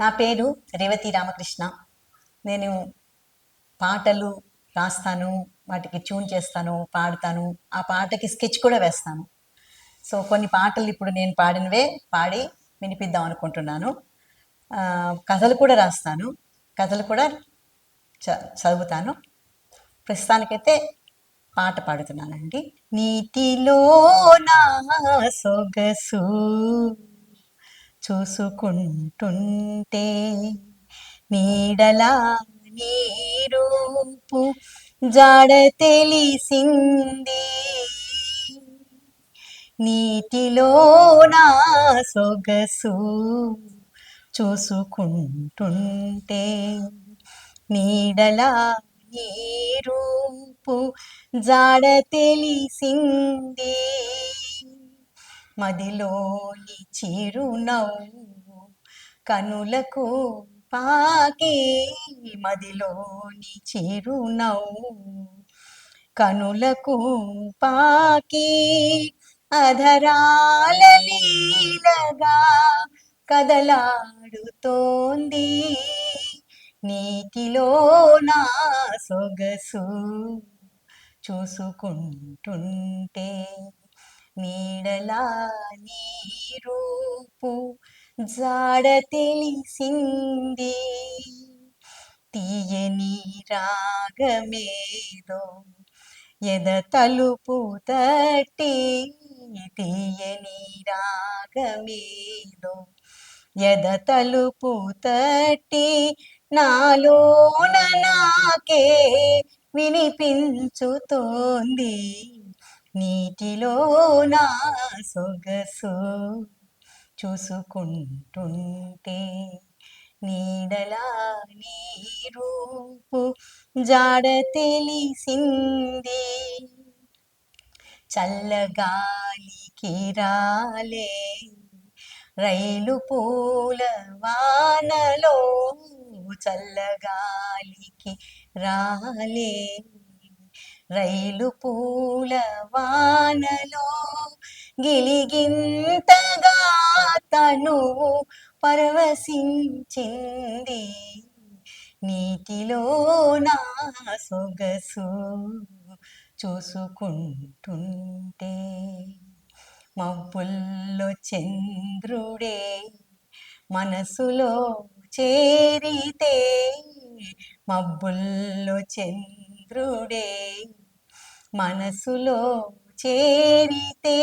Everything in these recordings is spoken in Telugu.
నా పేరు రేవతి రామకృష్ణ. నేను పాటలు రాస్తాను వాటికి ట్యూన్ చేస్తాను పాడతాను. ఆ పాటకి స్కెచ్ కూడా వేస్తాను. సో కొన్ని పాటలు ఇప్పుడు నేను పాడినవే పాడి వినిపిద్దాం అనుకుంటున్నాను. కథలు కూడా రాస్తాను. కథలు కూడా చ చదువుతాను. ప్రస్తుతానికైతే పాట పాడుతున్నానండి. నీతిలో నా సొగసు చూసుకుంటుంటే నీడలా నీరూపు జాడ తెలిసింది. నీటిలో నా సొగసు చూసుకుంటుంటే నీడలా నీరూపు జాడ తెలిసింది. మదిలోని చిరునవ్వు కనులకు పాకే. మదిలోని చిరునవ్వు కనులకు పాకి. అధరాల లీలగా కదలాడుతోంది. నీటిలో నా సొగసు చూసుకుంటుంటే నీడలా నీ రూపు జాడ తెలిసింది. తీయని రాగమేదో ఎద తలుపు తట్టి తీయని రాగమేదో ఎద తలుపు తట్టి నాలోన నాకే వినిపించుతోంది. నీటిలో నా సొగసు చూసుకుంటుంటే నీడలా నీ రూపు జాడ తెలిసింది. చల్లగాలికి రాలే రైలు పూల వానలో చల్లగాలికి రాలే రైలు పూల వానలో గిలిగింతగా తనువు పరవశించింది. నీటిలో నా సొగసు చూసుకుంటుంటే మబ్బుల్లో చంద్రుడే మనసులో చేరితే మబ్బుల్లో చంద్రుడే మనసులో చేరితే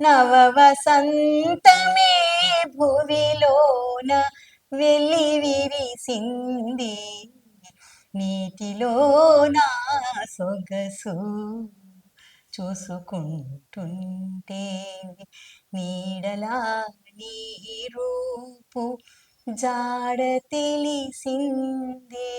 నవ వసంతమే భువిలోన వెళ్ళి విరిసింది నీటిలో నా సొగసు చూసుకుంటుంటే నీడలా నీ రూపు జాడ తెలిసింది.